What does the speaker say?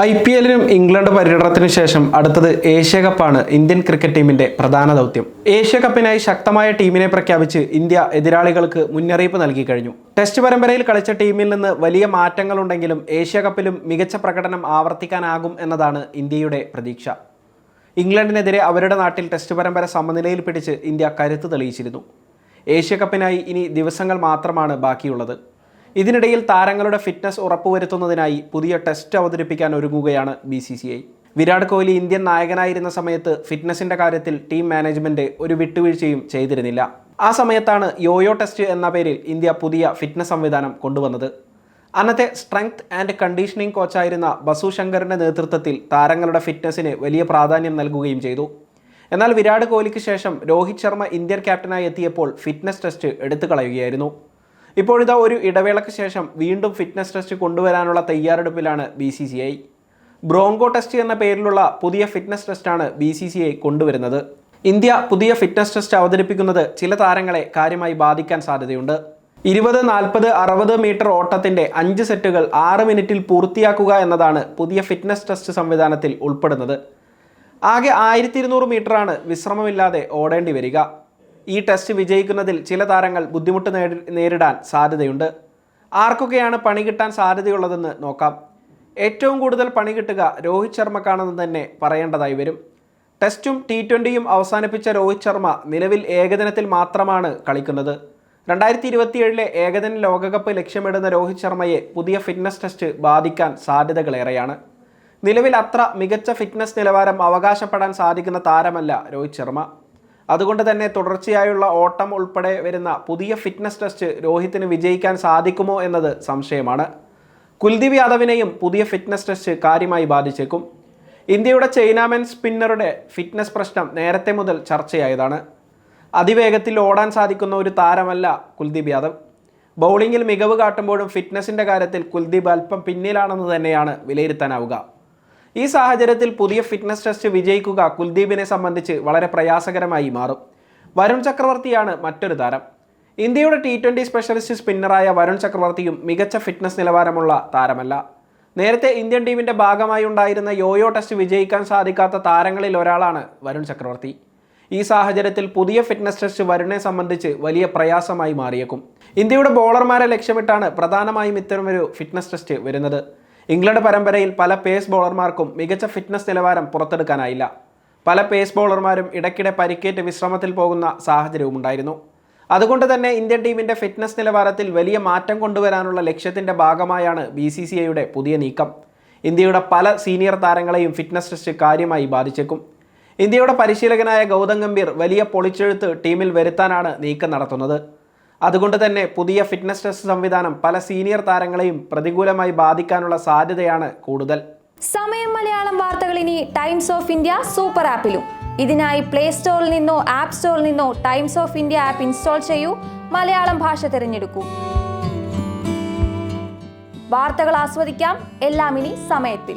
I P എല്ലിനും England പര്യടനത്തിനു ശേഷം അടുത്തത് ഏഷ്യ കപ്പാണ് ഇന്ത്യൻ ക്രിക്കറ്റ് ടീമിന്റെ പ്രധാന ദൗത്യം. ഏഷ്യ കപ്പിനായി ശക്തമായ ടീമിനെ പ്രഖ്യാപിച്ച് ഇന്ത്യ എതിരാളികൾക്ക് മുന്നറിയിപ്പ് നൽകി കഴിഞ്ഞു. ടെസ്റ്റ് പരമ്പരയിൽ കളിച്ച ടീമിൽ നിന്ന് വലിയ മാറ്റങ്ങളുണ്ടെങ്കിലും ഏഷ്യ കപ്പിലും മികച്ച പ്രകടനം ആവർത്തിക്കാനാകും എന്നതാണ് ഇന്ത്യയുടെ പ്രതീക്ഷ. ഇംഗ്ലണ്ടിനെതിരെ അവരുടെ നാട്ടിൽ ടെസ്റ്റ് പരമ്പര സമനിലയിൽ പിടിച്ച് ഇന്ത്യ കരുത്ത് തെളിയിച്ചിരുന്നു. ഏഷ്യ കപ്പിനായി ഇനി ദിവസങ്ങൾ മാത്രമാണ് ബാക്കിയുള്ളത്. ഇതിനിടയിൽ താരങ്ങളുടെ ഫിറ്റ്നസ് ഉറപ്പുവരുത്തുന്നതിനായി പുതിയ ടെസ്റ്റ് അവതരിപ്പിക്കാൻ ഒരുങ്ങുകയാണ് B C C I. Virat Kohli Indian നായകനായിരുന്ന സമയത്ത് ഫിറ്റ്നസിന്റെ കാര്യത്തിൽ ടീം മാനേജ്മെന്റ് ഒരു വിട്ടുവീഴ്ചയും ചെയ്തിരുന്നില്ല. ആ സമയത്താണ് യോയോ ടെസ്റ്റ് എന്ന പേരിൽ ഇന്ത്യ പുതിയ ഫിറ്റ്നസ് സംവിധാനം കൊണ്ടുവന്നത്. അന്നത്തെ സ്ട്രെങ്ത് ആൻഡ് കണ്ടീഷനിങ് കോച്ചായിരുന്ന ബസു ശങ്കറിന്റെ നേതൃത്വത്തിൽ താരങ്ങളുടെ ഫിറ്റ്നസിന് വലിയ പ്രാധാന്യം നൽകുകയും ചെയ്തു. എന്നാൽ വിരാട് കോഹ്ലിക്ക് ശേഷം രോഹിത് ശർമ്മ ഇന്ത്യൻ ക്യാപ്റ്റനായി എത്തിയപ്പോൾ ഫിറ്റ്നസ് ടെസ്റ്റ് എടുത്തു കളയുകയായിരുന്നു ഇപ്പോഴിതാ ഒരു ഇടവേളയ്ക്ക് ശേഷം വീണ്ടും ഫിറ്റ്നസ് ടെസ്റ്റ് കൊണ്ടുവരാനുള്ള തയ്യാറെടുപ്പിലാണ് B C C I Bronco test എന്ന പേരിലുള്ള പുതിയ ഫിറ്റ്നസ് ടെസ്റ്റാണ് ബി സി സി ഐ കൊണ്ടുവരുന്നത്. ഇന്ത്യ പുതിയ ഫിറ്റ്നസ് ടെസ്റ്റ് അവതരിപ്പിക്കുന്നത് ചില താരങ്ങളെ കാര്യമായി ബാധിക്കാൻ സാധ്യതയുണ്ട്. ഇരുപത് നാൽപ്പത് അറുപത് മീറ്റർ ഓട്ടത്തിന്റെ അഞ്ച് സെറ്റുകൾ ആറ് മിനിറ്റിൽ പൂർത്തിയാക്കുക എന്നതാണ് പുതിയ ഫിറ്റ്നസ് ടെസ്റ്റ് സംവിധാനത്തിൽ ഉൾപ്പെടുന്നത്. ആകെ ആയിരത്തി ഇരുന്നൂറ് മീറ്ററാണ് വിശ്രമമില്ലാതെ ഓടേണ്ടി വരിക. ഈ ടെസ്റ്റ് വിജയിക്കുന്നതിൽ ചില താരങ്ങൾ ബുദ്ധിമുട്ട് നേരിടാൻ സാധ്യതയുണ്ട്. ആർക്കൊക്കെയാണ് പണി കിട്ടാൻ സാധ്യതയുള്ളതെന്ന് നോക്കാം. ഏറ്റവും കൂടുതൽ പണി കിട്ടുക രോഹിത് ശർമ്മക്കാണെന്ന് തന്നെ പറയേണ്ടതായി വരും. ടെസ്റ്റും ടി ട്വന്റിയും അവസാനിപ്പിച്ച രോഹിത് ശർമ്മ നിലവിൽ ഏകദിനത്തിൽ മാത്രമാണ് കളിക്കുന്നത്. രണ്ടായിരത്തി ഇരുപത്തിയേഴിലെ ഏകദിന ലോകകപ്പ് ലക്ഷ്യമിടുന്ന രോഹിത് ശർമ്മയെ പുതിയ ഫിറ്റ്നസ് ടെസ്റ്റ് ബാധിക്കാൻ സാധ്യതകളേറെയാണ്. നിലവിൽ അത്ര മികച്ച ഫിറ്റ്നസ് നിലവാരം അവകാശപ്പെടാൻ സാധിക്കുന്ന താരമല്ല രോഹിത് ശർമ്മ. അതുകൊണ്ട് തന്നെ തുടർച്ചയായുള്ള ഓട്ടം ഉൾപ്പെടെ വരുന്ന പുതിയ ഫിറ്റ്നസ് ടെസ്റ്റ് രോഹിത്തിന് വിജയിക്കാൻ സാധിക്കുമോ എന്നത് സംശയമാണ്. കുൽദീപ് യാദവിനെയും പുതിയ ഫിറ്റ്നസ് ടെസ്റ്റ് കാര്യമായി ബാധിച്ചേക്കും. ഇന്ത്യയുടെ ചൈനാമൻ സ്പിന്നറുടെ ഫിറ്റ്നസ് പ്രശ്നം നേരത്തെ മുതൽ ചർച്ചയായതാണ്. അതിവേഗത്തിൽ ഓടാൻ സാധിക്കുന്ന ഒരു താരമല്ല കുൽദീപ് യാദവ്. ബൗളിങ്ങിൽ മികവ് കാട്ടുമ്പോഴും ഫിറ്റ്നസിന്റെ കാര്യത്തിൽ കുൽദീപ് അല്പം പിന്നിലാണെന്ന് തന്നെയാണ് വിലയിരുത്താനാവുക. ഈ സാഹചര്യത്തിൽ പുതിയ ഫിറ്റ്നസ് ടെസ്റ്റ് വിജയിക്കുക കുൽദീപിനെ സംബന്ധിച്ച് വളരെ പ്രയാസകരമായി മാറും. വരുൺ ചക്രവർത്തിയാണ് മറ്റൊരു താരം. ഇന്ത്യയുടെ ടി ട്വന്റി സ്പെഷ്യലിസ്റ്റ് സ്പിന്നറായ വരുൺ ചക്രവർത്തിയും മികച്ച ഫിറ്റ്നസ് നിലവാരമുള്ള താരമല്ല. നേരത്തെ ഇന്ത്യൻ ടീമിന്റെ ഭാഗമായി ഉണ്ടായിരുന്ന യോയോ ടെസ്റ്റ് വിജയിക്കാൻ സാധിക്കാത്ത താരങ്ങളിൽ ഒരാളാണ് വരുൺ ചക്രവർത്തി. ഈ സാഹചര്യത്തിൽ പുതിയ ഫിറ്റ്നസ് ടെസ്റ്റ് വരുണിനെ സംബന്ധിച്ച് വലിയ പ്രയാസമായി മാറിയേക്കും. ഇന്ത്യയുടെ ബോളർമാരെ ലക്ഷ്യമിട്ടാണ് പ്രധാനമായും ഇത്തരമൊരു ഫിറ്റ്നസ് ടെസ്റ്റ് വരുന്നത്. ഇംഗ്ലണ്ട് പരമ്പരയിൽ പല പേസ് ബോളർമാർക്കും മികച്ച ഫിറ്റ്നസ് നിലവാരം പുറത്തെടുക്കാനായില്ല. പല പേസ് ബോളർമാരും ഇടയ്ക്കിടെ പരിക്കേറ്റ് വിശ്രമത്തിൽ പോകുന്ന സാഹചര്യവും ഉണ്ടായിരുന്നു അതുകൊണ്ട് തന്നെ ഇന്ത്യൻ ടീമിന്റെ ഫിറ്റ്നസ് നിലവാരത്തിൽ വലിയ മാറ്റം കൊണ്ടുവരാനുള്ള ലക്ഷ്യത്തിന്റെ ഭാഗമായാണ് ബി സി സി ഐയുടെ പുതിയ നീക്കം. ഇന്ത്യയുടെ പല സീനിയർ താരങ്ങളെയും ഫിറ്റ്നസ് ടെസ്റ്റ് കാര്യമായി ബാധിച്ചേക്കും. ഇന്ത്യയുടെ പരിശീലകനായ ഗൗതം ഗംഭീർ വലിയ പൊളിച്ചെഴുത്ത് ടീമിൽ വരുത്താനാണ് നീക്കം നടത്തുന്നത്. അതുകൊണ്ട് തന്നെ പുതിയ ഫിറ്റ്നസ് ടെസ്റ്റ് സംവിധാനം പല സീനിയർ താരങ്ങളെയും പ്രതികൂലമായി ബാധിക്കാനുള്ള സാധ്യതയാണ് കൂടുതൽ. സമയം മലയാളം വാർത്തകൾ ഇനി ടൈംസ് ഓഫ് ഇന്ത്യ സൂപ്പർ ആപ്പിലും ഇതിനായി പ്ലേ സ്റ്റോറിൽ നിന്നോ ആപ്പ് സ്റ്റോറിൽ നിന്നോ Times of India app install ചെയ്യൂ. മലയാളം ഭാഷ തിരഞ്ഞെടുക്കൂ. വാർത്തകൾ ആസ്വദിക്കാം. എല്ലാം ഇനി സമയത്തിൽ.